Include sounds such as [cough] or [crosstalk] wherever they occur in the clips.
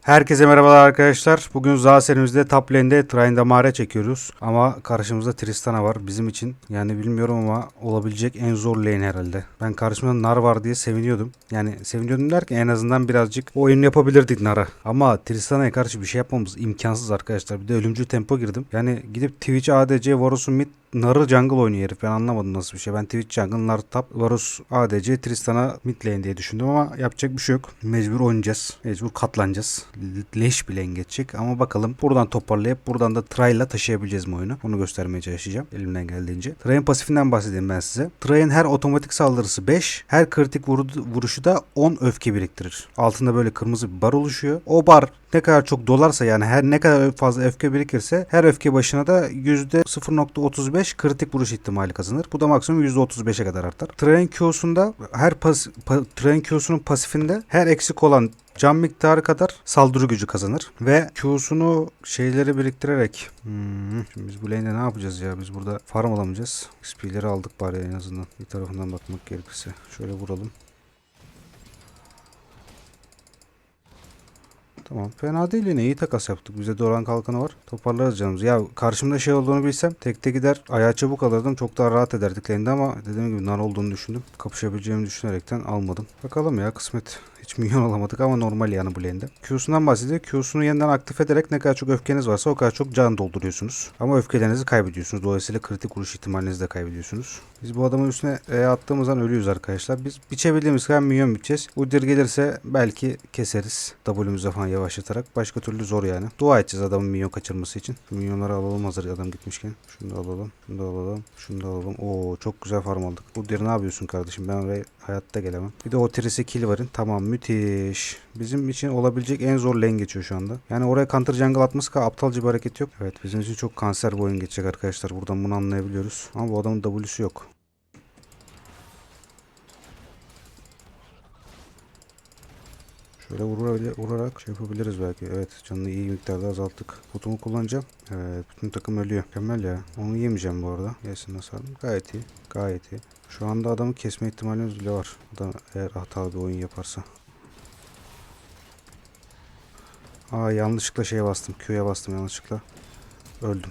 Herkese merhabalar arkadaşlar. Bugün Zaha serimizde top lane'de Tryndamare çekiyoruz. Ama karşımızda Tristana var bizim için. Yani bilmiyorum ama olabilecek en zor lane herhalde. Ben karşımda Nar var diye seviniyordum. Yani seviniyordum derken en azından birazcık oyun yapabilirdik Nar'a. Ama Tristana'ya karşı bir şey yapmamız imkansız arkadaşlar. Bir de ölümcül tempo girdim. Yani gidip Twitch ADC Varus'un mid Nar'ı jungle oynuyor herif. Ben anlamadım nasıl bir şey. Ben Twitch jungle, Nar top, Varus ADC, Tristana mid lane diye düşündüm ama yapacak bir şey yok. Mecbur oynayacağız. Mecbur katlanacağız. Leş bile geçecek ama bakalım buradan toparlayıp buradan da Tray'la taşıyabileceğiz mi oyunu? Onu göstermeye çalışacağım elimden geldiğince. Tray'ın pasifinden bahsedeyim ben size. Tray'ın her otomatik saldırısı 5, her kritik vuru- vuruşu da 10 öfke biriktirir. Altında böyle kırmızı bir bar oluşuyor. O bar ne kadar çok dolarsa yani her ne kadar fazla öfke birikirse her öfke başına da %0.35 kritik vuruş ihtimali kazanır. Bu da maksimum %35'e kadar artar. Train Q'sunda her pas, pa, Train Q'sunun pasifinde her eksik olan can miktarı kadar saldırı gücü kazanır. Ve Q'sunu şeyleri biriktirerek hmm, şimdi biz bu lane'de ne yapacağız ya? Biz burada farm alamayacağız. XP'leri aldık bari en azından. Bir tarafından bakmak gerekirse. Şöyle vuralım. Tamam. Fena değil yine iyi takas yaptık. Bize Doran kalkanı var. Toparlarız canımızı. Ya karşımda şey olduğunu bilsem tekte gider ayağa çabuk alırdım. Çok daha rahat ederdik lane'de ama dediğim gibi nar olduğunu düşündüm. Kapışabileceğimi düşünerekten almadım. Bakalım ya kısmet. Hiç milyon alamadık ama normal yani bu lane'de. Q'sundan bahsediyor. Q'sunu yeniden aktif ederek ne kadar çok öfkeniz varsa o kadar çok can dolduruyorsunuz. Ama öfkelerinizi kaybediyorsunuz. Dolayısıyla kritik vuruş ihtimalinizi de kaybediyorsunuz. Biz bu adamın üstüne E attığımız an ölüyoruz arkadaşlar. Biz biçebildiğimiz kadar milyon biteceğiz. Udyr gelirse belki keseriz. W'mize falan yavaşlatarak. Başka türlü zor yani. Dua edeceğiz adamın milyon kaçırması için. Şu milyonları alalım hazır adam gitmişken. Şunu da alalım. Şunu da alalım. Şunu da alalım. Oo çok güzel farm aldık. Udyr ne yapıyorsun kardeşim? Ben oraya hayatta gelemem. Bir de o Tris'i kill varın. Tamam müthiş. Bizim için olabilecek en zor lane geçiyor şu anda. Yani oraya counter jungle atması kadar aptalca bir hareket yok. Evet bizim için çok kanser bir oyun geçecek arkadaşlar. Buradan bunu anlayabiliyoruz. Ama bu adamın W'su yok. Şöyle vurabilir, vurarak şey yapabiliriz belki. Evet canını iyi miktarda azalttık. Botumu kullanacağım. Evet bütün takım ölüyor. Mükemmel ya. Onu yemeyeceğim bu arada. Yesin hasarım. Gayet iyi. Gayet iyi. Şu anda adamı kesme ihtimalimiz bile var. Adam eğer hatalı bir oyun yaparsa. Aa yanlışlıkla şeye bastım. Q'ya bastım yanlışlıkla. Öldüm.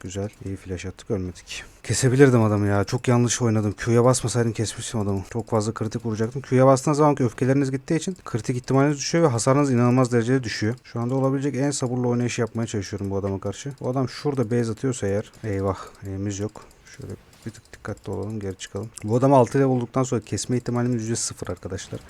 Güzel. iyi flash attık ölmedik. Kesebilirdim adamı ya. Çok yanlış oynadım. Q'ya basmasaydım kesmiştim adamı. Çok fazla kritik vuracaktım. Q'ya bastığınız zaman öfkeleriniz gittiği için kritik ihtimaliniz düşüyor ve hasarınız inanılmaz derecede düşüyor. Şu anda olabilecek en sabırlı oynayış yapmaya çalışıyorum bu adama karşı. Bu adam şurada base atıyorsa eğer eyvah elimiz yok. Şöyle bir tık dikkatli olalım geri çıkalım. Bu adamı 6 level olduktan sonra kesme ihtimalimiz %0 arkadaşlar.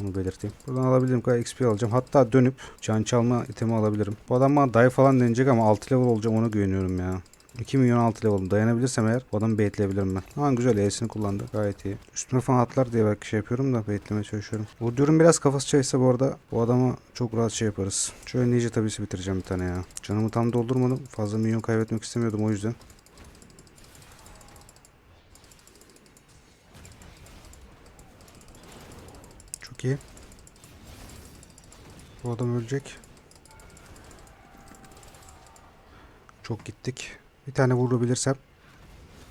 Onu belirteyim. Buradan alabildiğim kadar XP alacağım. Hatta dönüp can çalma itemi alabilirim. Bu adam bana dive falan deneyecek ama 6 level olacağım ona güveniyorum ya. 2 milyon 6 level'ım. Dayanabilirsem eğer bu adamı baitleyebilirim ben. Ama güzel E'sini kullandı. Gayet iyi. Üstüme falan atlar diye belki şey yapıyorum da baitlemeye çalışıyorum. Bu diyorum biraz kafası çaysa bu arada bu adama çok rahat şey yaparız. Şöyle ninja tabisi bitireceğim bir tane ya. Canımı tam doldurmadım. Fazla milyon kaybetmek istemiyordum o yüzden. Çok. Bu adam ölecek. Çok gittik. Bir tane vurabilirsem.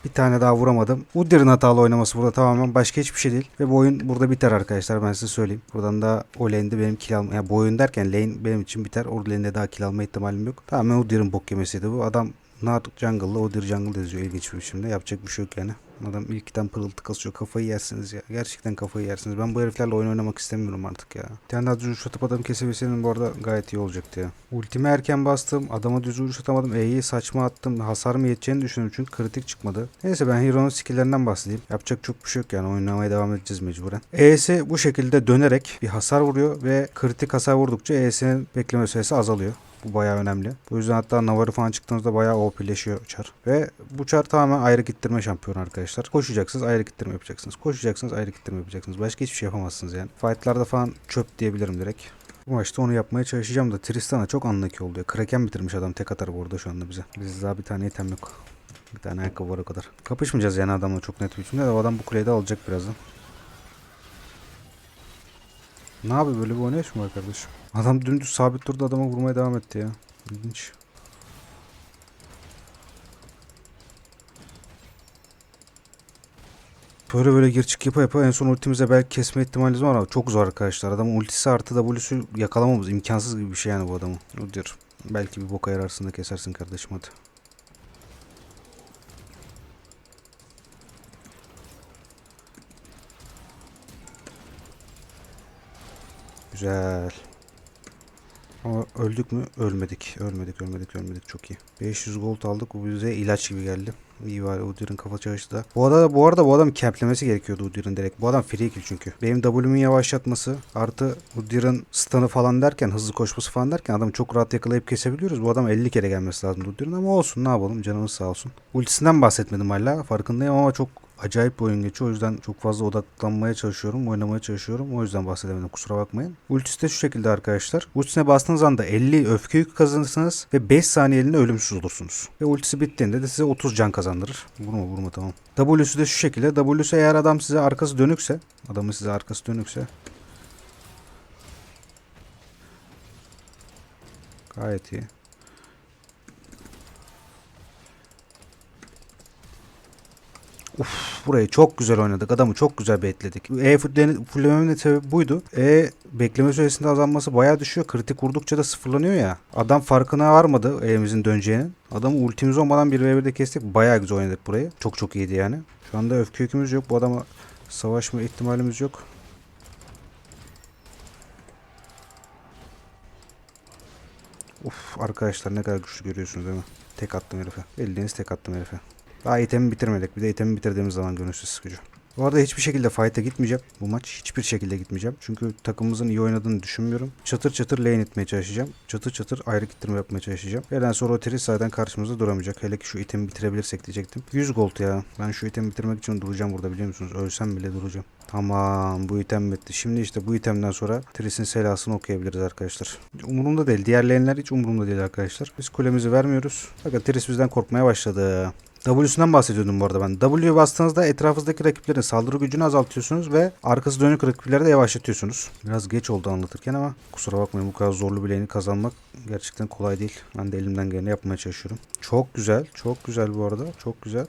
Bir tane daha vuramadım. Udyr'ın hatalı oynaması burada tamamen başka hiçbir şey değil. Ve bu oyun burada biter arkadaşlar ben size söyleyeyim. Buradan da o lane'de benim kill alma... Yani bu oyun derken lane benim için biter. O lane'de daha kill alma ihtimalim yok. Tamamen Udyr'ın bok yemesiydi bu. Adam Nar Jungle'la Udyr Jungle yazıyor ilginç bir biçimde. Yapacak bir şey yok yani. Adam ilkten pırıltı kasıyor. Kafayı yersiniz ya. Gerçekten kafayı yersiniz. Ben bu heriflerle oyun oynamak istemiyorum artık ya. Bir tane daha düz vuruş atıp adamı kesebilseydim bu arada gayet iyi olacaktı ya. Ultimi erken bastım. Adama düz vuruş atamadım. E'yi saçma attım. Hasarım yeteceğini düşündüm çünkü kritik çıkmadı. Neyse ben Hero'nun skill'lerinden bahsedeyim. Yapacak çok bir şey yok yani. Oynamaya devam edeceğiz mecburen. E'si bu şekilde dönerek bir hasar vuruyor ve kritik hasar vurdukça E'sinin bekleme süresi azalıyor. Bu bayağı önemli. Bu yüzden hatta Navar'ı falan çıktığınızda bayağı OP'leşiyor çar. Ve bu çar tamamen ayrı gittirme şampiyonu arkadaşlar. Koşacaksınız ayrı gittirme yapacaksınız. Koşacaksınız ayrı gittirme yapacaksınız. Başka hiçbir şey yapamazsınız yani. Fight'larda falan çöp diyebilirim direkt. Bu maçta onu yapmaya çalışacağım da Tristan'a çok anlaki oldu. Kraken bitirmiş adam tek atar burada şu anda bize. Biz daha bir tane item yok. Bir tane ayakkabı var o kadar. Kapışmayacağız yani adamla çok net bir biçimde de o adam bu kuleyi de alacak birazdan. Ne yapıyor böyle bir oynayış mı var kardeşim? Adam dümdüz sabit durdu adama vurmaya devam etti ya. İlginç. Böyle böyle gir çık yapa yapa en son ultimize belki kesme ihtimalimiz var ama çok zor arkadaşlar. Adamın ultisi artı W'su yakalamamız imkansız gibi bir şey yani bu adamı. Udyr. Belki bir boka yararsın da kesersin kardeşim hadi. Güzel. Ama öldük mü? Ölmedik. Ölmedik, ölmedik, ölmedik. Çok iyi. 500 gold aldık. Bu bize ilaç gibi geldi. İyi var. Udyr'ın kafa çalıştı da. Bu arada, bu arada bu adam kemplemesi gerekiyordu Udyr'ın direkt. Bu adam free kill çünkü. Benim W'mun yavaşlatması artı Udyr'ın stun'ı falan derken hızlı koşması falan derken adamı çok rahat yakalayıp kesebiliyoruz. Bu adam 50 kere gelmesi lazım Udyr'ın ama olsun ne yapalım canımız sağ olsun. Ultisinden bahsetmedim hala. Farkındayım ama çok acayip bir oyun geçiyor. O yüzden çok fazla odaklanmaya çalışıyorum, oynamaya çalışıyorum. O yüzden bahsedemedim kusura bakmayın. Ultisi de şu şekilde arkadaşlar. Ultisine bastığınız anda 50 öfke yükü kazanırsınız ve 5 saniyeliğine ölümsüz olursunuz. Ve ultisi bittiğinde de size 30 can kazandırır. Vurma vurma tamam. W'su de şu şekilde. W'su eğer adam size arkası dönükse, adamın size arkası dönükse Gayet iyi. Uf, burayı çok güzel oynadık. Adamı çok güzel bekledik. E fulllememin sebebi buydu. E bekleme süresinde azalması bayağı düşüyor. Kritik vurdukça da sıfırlanıyor ya. Adam farkına varmadı E'mizin döneceğinin. Adamı ultimiz olmadan 1v1'de kestik. Bayağı güzel oynadık burayı. Çok çok iyiydi yani. Şu anda öfke yükümüz yok. Bu adama savaşma ihtimalimiz yok. Uf arkadaşlar ne kadar güçlü görüyorsunuz değil mi? Tek attım herife. Bildiğiniz tek attım herife. Daha itemi bitirmedik. Bir de itemi bitirdiğimiz zaman gönülsüz sıkıcı. Bu arada hiçbir şekilde fight'a gitmeyeceğim bu maç. Hiçbir şekilde gitmeyeceğim. Çünkü takımımızın iyi oynadığını düşünmüyorum. Çatır çatır lane itmeye çalışacağım. Çatır çatır ayrı gittirme yapmaya çalışacağım. Yerden sonra o Triss zaten karşımızda duramayacak. Hele ki şu itemi bitirebilirsek diyecektim. 100 gold ya. Ben şu itemi bitirmek için duracağım burada biliyor musunuz? Ölsem bile duracağım. Tamam bu item bitti. Şimdi işte bu itemden sonra Triss'in selasını okuyabiliriz arkadaşlar. Umurumda değil. Diğer lane'ler hiç umurumda değil arkadaşlar. Biz kulemizi vermiyoruz. Fakat Triss bizden korkmaya başladı. W'sundan bahsediyordum bu arada ben. W'ye bastığınızda etrafınızdaki rakiplerin saldırı gücünü azaltıyorsunuz ve arkası dönük rakipleri de yavaşlatıyorsunuz. Biraz geç oldu anlatırken ama kusura bakmayın bu kadar zorlu lane'i kazanmak gerçekten kolay değil. Ben de elimden geleni yapmaya çalışıyorum. Çok güzel, çok güzel bu arada. Çok güzel.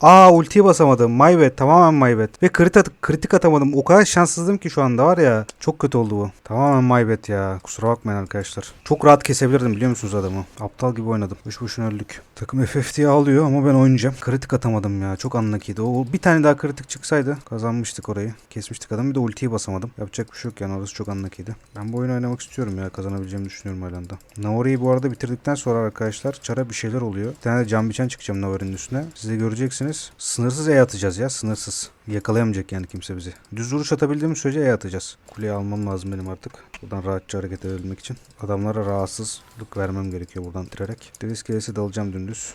Aa ultiyi basamadım. My bad. Tamamen my bad. Ve kritik, at- kritik atamadım. O kadar şanssızdım ki şu anda var ya. Çok kötü oldu bu. Tamamen my bad ya. Kusura bakmayın arkadaşlar. Çok rahat kesebilirdim biliyor musunuz adamı? Aptal gibi oynadım. Boş boşuna öldük. Takım FFT'ye alıyor ama ben oynayacağım. Kritik atamadım ya. Çok anlakiydi. O bir tane daha kritik çıksaydı kazanmıştık orayı. Kesmiştik adamı. Bir de ultiyi basamadım. Yapacak bir şey yok yani. Orası çok anlakiydi. Ben bu oyunu oynamak istiyorum ya. Kazanabileceğimi düşünüyorum hala da. Navori'yi bu arada bitirdikten sonra arkadaşlar çara bir şeyler oluyor. Bir tane de can biçen çıkacağım Navori'nin üstüne. Siz de göreceksiniz. Sınırsız E atacağız ya. Sınırsız. Yakalayamayacak yani kimse bizi. Düz vuruş atabildiğimiz sürece E atacağız. Kuleyi almam lazım benim artık. Buradan rahatça hareket edebilmek için. Adamlara rahatsızlık vermem gerekiyor buradan tirerek. Deniz kelesi dalacağım dümdüz.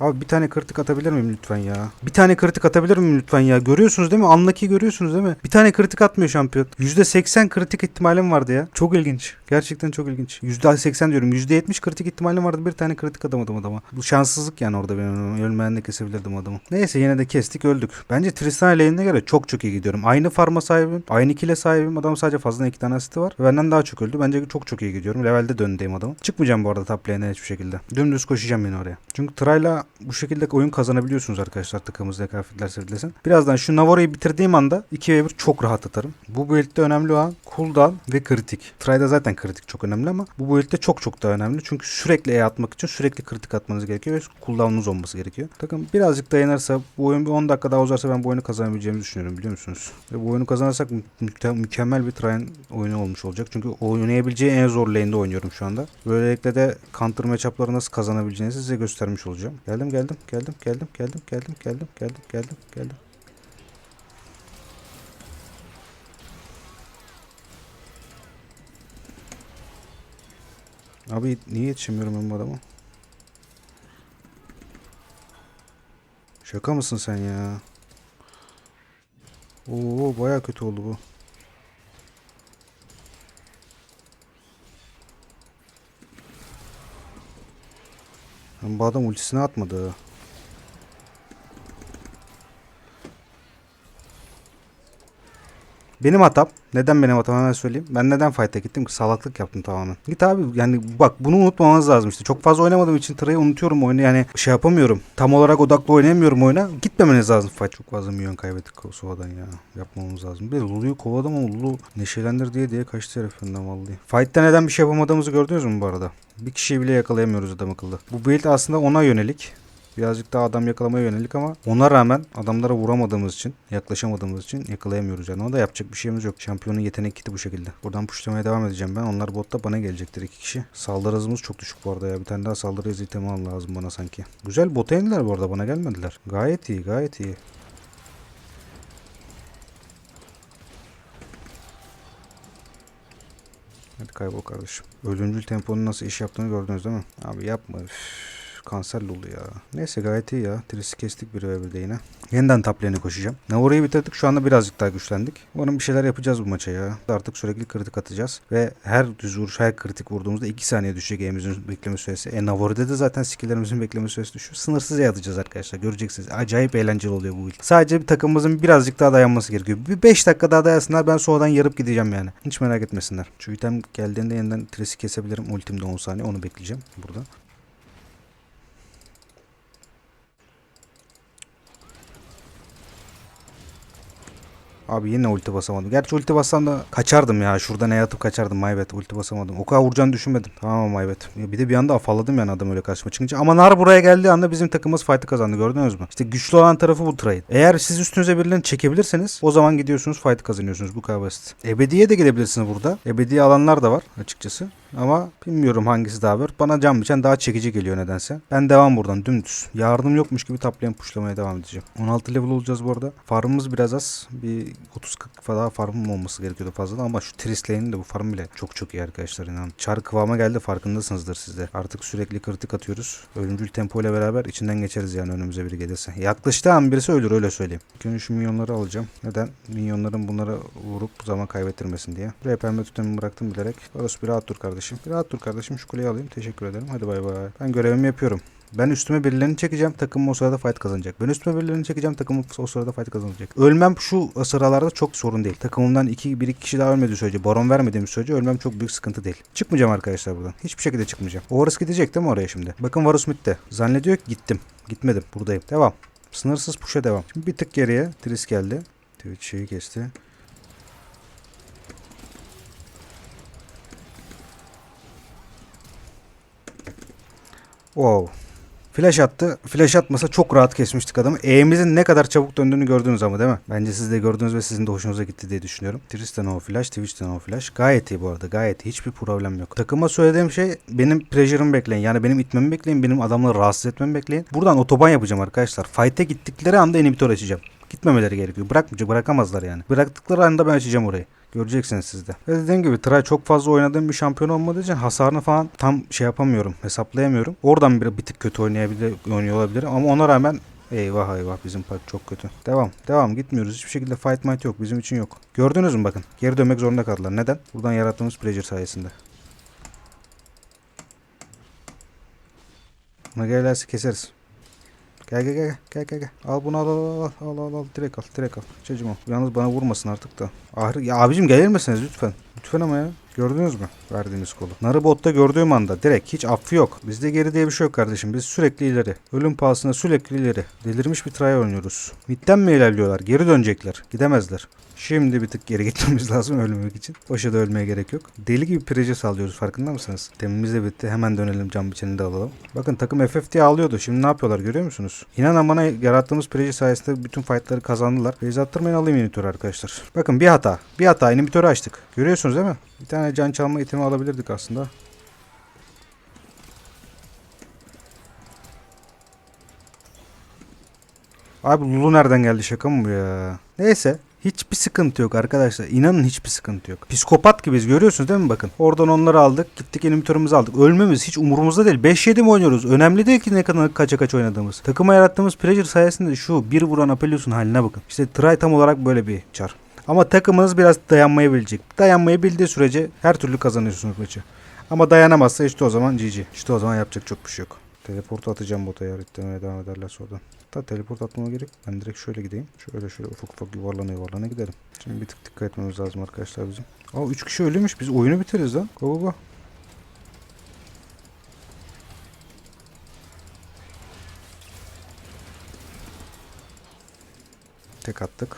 Abi bir tane kritik atabilir miyim lütfen ya? Bir tane kritik atabilir miyim lütfen ya? Görüyorsunuz değil mi? Anlaki görüyorsunuz değil mi? Bir tane kritik atmıyor şampiyon. %80 kritik ihtimalim vardı ya. Çok ilginç. Gerçekten çok ilginç. %80 diyorum. %70 kritik ihtimalim vardı. Bir tane kritik atamadım adama. Bu şanssızlık yani orada benim. Ölmeyen de kesebilirdim adamı. Neyse yine de kestik öldük. Bence Tristana lane'ine göre çok çok iyi gidiyorum. Aynı farma sahibim. Aynı kile sahibim. Adam sadece fazla iki tane asisti var. Benden daha çok öldü. Bence çok çok iyi gidiyorum. Levelde döndeyim adamın. Çıkmayacağım bu arada top lane'e hiçbir şekilde. Dümdüz koşacağım yine oraya. Çünkü Tray'la bu şekilde oyun kazanabiliyorsunuz arkadaşlar takımımızda kıyafetler serilesin. Birazdan şu Navarro'yu bitirdiğim anda 2v1 çok rahat atarım. Bu build'de önemli olan cooldown ve kritik. Try'da zaten kritik çok önemli ama bu build'de çok çok daha önemli. Çünkü sürekli E atmak için sürekli kritik atmanız gerekiyor ve cooldown'unuz olması gerekiyor. Takım birazcık dayanırsa bu oyun bir 10 dakika daha uzarsa ben bu oyunu kazanabileceğimi düşünüyorum biliyor musunuz? Ve bu oyunu kazanırsak mü- mükemmel bir Try'ın oyunu olmuş olacak. Çünkü oynayabileceği en zor lane'de oynuyorum şu anda. Böylelikle de counter matchup'ları nasıl kazanabileceğinizi size göstermiş olacağım. Geldim geldim geldim geldim geldim geldim geldim geldim geldim geldim. Abi niye yetişemiyorum ben bu adama? Şaka mısın sen ya? Oo baya kötü oldu bu. Lan bu ultisini atmadı. Benim hatam. Neden benim hatam hemen söyleyeyim. Ben neden fight'a gittim ki? Salaklık yaptım tamamen. Git abi yani bak bunu unutmamanız lazım işte. Çok fazla oynamadığım için Tray'ı unutuyorum oyunu. Yani şey yapamıyorum. Tam olarak odaklı oynayamıyorum oyuna. Gitmemeniz lazım fight. Çok fazla milyon kaybettik Kosova'dan ya. Yapmamız lazım. Bir Lulu'yu kovaladım ama Lulu neşelendir diye diye kaçtı herifinden vallahi. Fight'ta neden bir şey yapamadığımızı gördünüz mü bu arada? Bir kişiyi bile yakalayamıyoruz adam akıllı. Bu build aslında ona yönelik. Birazcık daha adam yakalamaya yönelik ama ona rağmen adamlara vuramadığımız için, yaklaşamadığımız için yakalayamıyoruz yani. Ona da yapacak bir şeyimiz yok. Şampiyonun yetenek kiti bu şekilde. Buradan puşlamaya devam edeceğim ben. Onlar botta bana gelecektir iki kişi. Saldırı hızımız çok düşük bu arada ya. Bir tane daha saldırı hızı itemi lazım bana sanki. Güzel bota indiler bu arada bana gelmediler. Gayet iyi gayet iyi. Hadi kaybol kardeşim. Ölümcül temponun nasıl iş yaptığını gördünüz değil mi? Abi yapma. Üf, kanserli oldu ya. Neyse gayet iyi ya. Trisi kestik bir ve birde yine. Yeniden top lane'e koşacağım. Navora'yı bitirdik. Şu anda birazcık daha güçlendik. Umarım bir şeyler yapacağız bu maça ya. Artık sürekli kritik atacağız. Ve her düz vuruş, her kritik vurduğumuzda 2 saniye düşecek elimizin bekleme süresi. E Navora'da da zaten skilllerimizin bekleme süresi düşüyor. Sınırsız atacağız arkadaşlar. Göreceksiniz. Acayip eğlenceli oluyor bu build. Sadece bir takımımızın birazcık daha dayanması gerekiyor. Bir 5 dakika daha dayansınlar. Ben soğudan yarıp gideceğim yani. Hiç merak etmesinler. Şu item geldiğinde yeniden tresi kesebilirim. Ultimde 10 saniye. Onu bekleyeceğim burada. Abi yine ulti basamadım. Gerçi ulti bassam da kaçardım ya. Şurada ne yatıp kaçardım Maybet. Ulti basamadım. O kadar vuracağını düşünmedim. Tamam Maybet. Bir de bir anda afalladım yani adam öyle karşıma çıkınca. Ama Nar buraya geldiği anda bizim takımımız fight'ı kazandı. Gördünüz mü? İşte güçlü olan tarafı bu trade. Eğer siz üstünüze birilerini çekebilirseniz o zaman gidiyorsunuz fight'ı kazanıyorsunuz. Bu kadar basit. Ebediye de gidebilirsiniz burada. Ebediye alanlar da var açıkçası. Ama bilmiyorum hangisi daha var. Bana can biçen daha çekici geliyor nedense. Ben devam buradan dümdüz. Yardım yokmuş gibi taplayan puşlamaya devam edeceğim. 16 level olacağız bu arada. Farmımız biraz az. Bir 30-40 falan farmım olması gerekiyordu fazla ama şu Trislane'in de bu farm bile çok çok iyi arkadaşlar inan. Çar kıvama geldi farkındasınızdır siz de. Artık sürekli kritik atıyoruz. Ölümcül tempo ile beraber içinden geçeriz yani önümüze biri gelirse. Yaklaştığı an birisi ölür öyle söyleyeyim. Önce şu minyonları alacağım. Neden? Minyonların bunlara vurup zaman kaybettirmesin diye. Buraya pembe tutamı bıraktım bilerek. Orası bir rahat dur kardeşim. Bir rahat dur kardeşim. Şu kuleyi alayım. Teşekkür ederim. Hadi bay bay. Ben görevimi yapıyorum. Ben üstüme birilerini çekeceğim. Takımım o sırada fight kazanacak. Ben üstüme birilerini çekeceğim. Takımım o sırada fight kazanacak. Ölmem şu sıralarda çok sorun değil. Takımımdan iki, bir iki kişi daha ölmediği sürece, baron vermediğim sürece ölmem çok büyük sıkıntı değil. Çıkmayacağım arkadaşlar buradan. Hiçbir şekilde çıkmayacağım. O Varus gidecek değil mi oraya şimdi? Bakın Varus midde. Zannediyor ki gittim. Gitmedim. Buradayım. Devam. Sınırsız push'a devam. Şimdi bir tık geriye. Tris geldi. Twitch şeyi kesti. Wow. Flash attı. Flash atmasa çok rahat kesmiştik adamı. E'mizin ne kadar çabuk döndüğünü gördünüz ama değil mi? Bence siz de gördünüz ve sizin de hoşunuza gitti diye düşünüyorum. Tristan o flash, Twitch'ten o flash. Gayet iyi bu arada. Gayet iyi. Hiçbir problem yok. Takıma söylediğim şey benim pressure'ımı bekleyin. Yani benim itmemi bekleyin. Benim adamları rahatsız etmemi bekleyin. Buradan otoban yapacağım arkadaşlar. Fight'e gittikleri anda inhibitor açacağım. Gitmemeleri gerekiyor. Bırakmayacak, bırakamazlar yani. Bıraktıkları anda ben açacağım orayı. Göreceksiniz siz de. Ve dediğim gibi Tray çok fazla oynadığım bir şampiyon olmadığı için hasarını falan tam şey yapamıyorum. Hesaplayamıyorum. Oradan bir, bir tık kötü oynayabilir, oynuyor olabilirim. Ama ona rağmen Eyvah eyvah bizim park çok kötü. Devam. Devam gitmiyoruz. Hiçbir şekilde fight might yok. Bizim için yok. Gördünüz mü bakın. Geri dönmek zorunda kaldılar. Neden? Buradan yarattığımız pressure sayesinde. Gelirse keseriz. Gel gel gel gel gel gel. Al bunu al al al al al al direkt al direkt al. Çocuğum al. Yalnız bana vurmasın artık da. Ahri ya abicim gelir misiniz lütfen? Lütfen ama ya. Gördünüz mü verdiğimiz kolu? Narı botta gördüğüm anda direkt hiç affı yok. Bizde geri diye bir şey yok kardeşim. Biz sürekli ileri. Ölüm pahasına sürekli ileri. Delirmiş bir try oynuyoruz. Midden mi ilerliyorlar? Geri dönecekler. Gidemezler. Şimdi bir tık geri [laughs] gitmemiz lazım ölmemek için. Boşa da ölmeye gerek yok. Deli gibi prece sallıyoruz farkında mısınız? Temimiz de bitti. Hemen dönelim cam biçeni de alalım. Bakın takım FF diye ağlıyordu. Şimdi ne yapıyorlar görüyor musunuz? İnanın bana yarattığımız prece sayesinde bütün fightları kazandılar. Beyza attırmayın alayım inhibitörü arkadaşlar. Bakın bir hata. Bir hata inhibitörü açtık. Görüyorsunuz değil mi? Bir tane can çalma itemi alabilirdik aslında. Abi Lulu nereden geldi şaka mı bu ya? Neyse. Hiçbir sıkıntı yok arkadaşlar. İnanın hiçbir sıkıntı yok. Psikopat gibiyiz görüyorsunuz değil mi bakın. Oradan onları aldık. Gittik inhibitörümüzü aldık. Ölmemiz hiç umurumuzda değil. 5-7 mi oynuyoruz? Önemli değil ki ne kadar kaça kaç oynadığımız. Takıma yarattığımız pressure sayesinde şu bir vuran Apelios'un haline bakın. İşte Try tam olarak böyle bir çar. Ama takımınız biraz dayanmayı bilecek. Sürece her türlü kazanıyorsunuz maçı. Ama dayanamazsa işte o zaman GG. İşte o zaman yapacak çok bir şey yok. Teleport atacağım bota ya. Ritlemeye devam ederlerse oradan. Hatta teleport atmama gerek. Ben direkt şöyle gideyim. Şöyle şöyle ufak ufak yuvarlana yuvarlana gidelim. Şimdi bir tık dikkat etmemiz lazım arkadaşlar bizim. Aa 3 kişi ölüymüş. Biz oyunu biteriz lan. Go go go. Tek attık.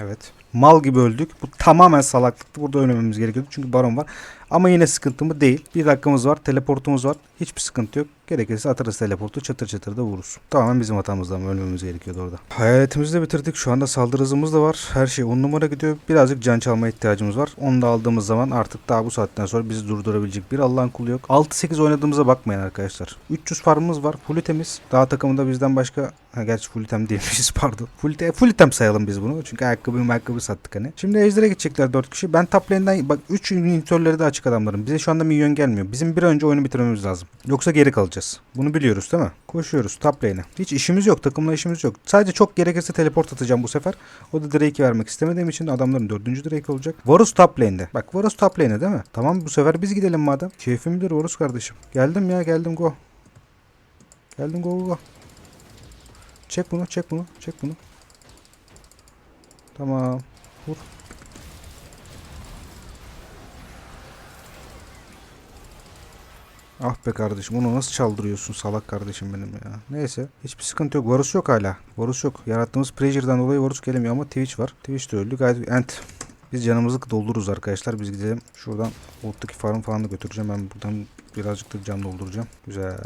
Evet. Mal gibi öldük. Bu tamamen salaklıktı. Burada ölmememiz gerekiyordu. Çünkü baron var. Ama yine sıkıntı mı değil. Bir dakikamız var. Teleportumuz var. Hiçbir sıkıntı yok. Gerekirse atarız teleportu. Çatır çatır da vururuz. Tamamen bizim hatamızdan ölmemiz gerekiyordu orada. Hayaletimizi de bitirdik. Şu anda saldırı hızımız da var. Her şey 10 numara gidiyor. Birazcık can çalma ihtiyacımız var. Onu da aldığımız zaman artık daha bu saatten sonra bizi durdurabilecek bir Allah'ın kulu yok. 6-8 oynadığımıza bakmayın arkadaşlar. 300 farmımız var. Full temiz. Daha takımında bizden başka Ha gerçi full item [laughs] değilmişiz pardon. Full, te- sayalım biz bunu. Çünkü ayakkabı ayakkabı sattık hani. Şimdi Ejder'e gidecekler 4 kişi. Ben top lane'den bak 3 inhibitörleri de açık adamlarım. Bize şu anda minyon gelmiyor. Bizim bir önce oyunu bitirmemiz lazım. Yoksa geri kalacağız. Bunu biliyoruz değil mi? Koşuyoruz top lane'e. Hiç işimiz yok. Takımla işimiz yok. Sadece çok gerekirse teleport atacağım bu sefer. O da Drake'i vermek istemediğim için adamların dördüncü Drake olacak. Varus top lane'de. Bak Varus top lane'de değil mi? Tamam bu sefer biz gidelim madem. Keyfim bilir Varus kardeşim. Geldim ya geldim go. Geldim go go go. Çek bunu, çek bunu, çek bunu. Tamam. Vur. Ah be kardeşim onu nasıl çaldırıyorsun salak kardeşim benim ya. Neyse hiçbir sıkıntı yok. Varus yok hala. Varus yok. Yarattığımız Pressure'dan dolayı Varus gelemiyor ama Twitch var. Twitch de öldü. Gayet ent. Biz canımızı doldururuz arkadaşlar. Biz gidelim. Şuradan bottaki farm falan da götüreceğim. Ben buradan birazcık da can dolduracağım. Güzel.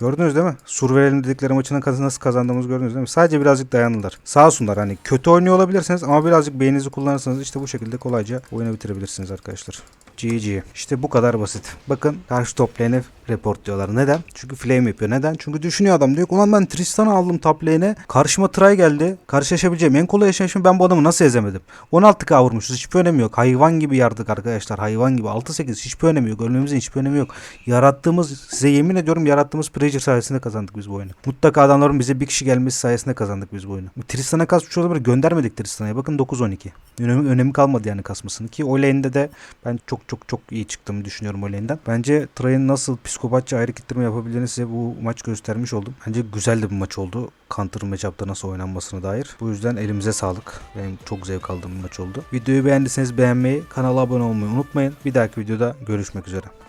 Gördünüz değil mi? Survival'in dedikleri maçının nasıl kazandığımızı gördünüz değil mi? Sadece birazcık dayanırlar. Sağ olsunlar hani kötü oynuyor olabilirsiniz ama birazcık beyninizi kullanırsanız işte bu şekilde kolayca oyunu bitirebilirsiniz arkadaşlar. GG. İşte bu kadar basit. Bakın karşı top lane'e report diyorlar. Neden? Çünkü flame yapıyor. Neden? Çünkü düşünüyor adam. Diyor ki ulan ben Tristan'ı aldım top lane'e. Karşıma Tray geldi. Karşılaşabileceğim en kolay eşleşme ben bu adamı nasıl ezemedim? 16k vurmuşuz. Hiçbir önemi yok. Hayvan gibi yardık arkadaşlar. Hayvan gibi. 6-8 hiçbir önemi yok. Ölmemizin hiçbir önemi yok. Yarattığımız size yemin ediyorum yarattığımız pressure sayesinde kazandık biz bu oyunu. Mutlaka adamların bize bir kişi gelmesi sayesinde kazandık biz bu oyunu. Tristan'a kasmış olabilir. Göndermedik Tristan'a. Bakın 9-12. Önemi, önemi kalmadı yani kasmasının ki o lane'de de ben çok çok çok iyi çıktığımı düşünüyorum o lane'den. Bence Tray'ın nasıl psikopatça ayrı kitleme yapabileceğini size bu maç göstermiş oldum. Bence güzel de bir maç oldu. Counter matchup'ta nasıl oynanmasına dair. Bu yüzden elimize sağlık. Benim çok zevk aldığım bir maç oldu. Videoyu beğendiyseniz beğenmeyi, kanala abone olmayı unutmayın. Bir dahaki videoda görüşmek üzere.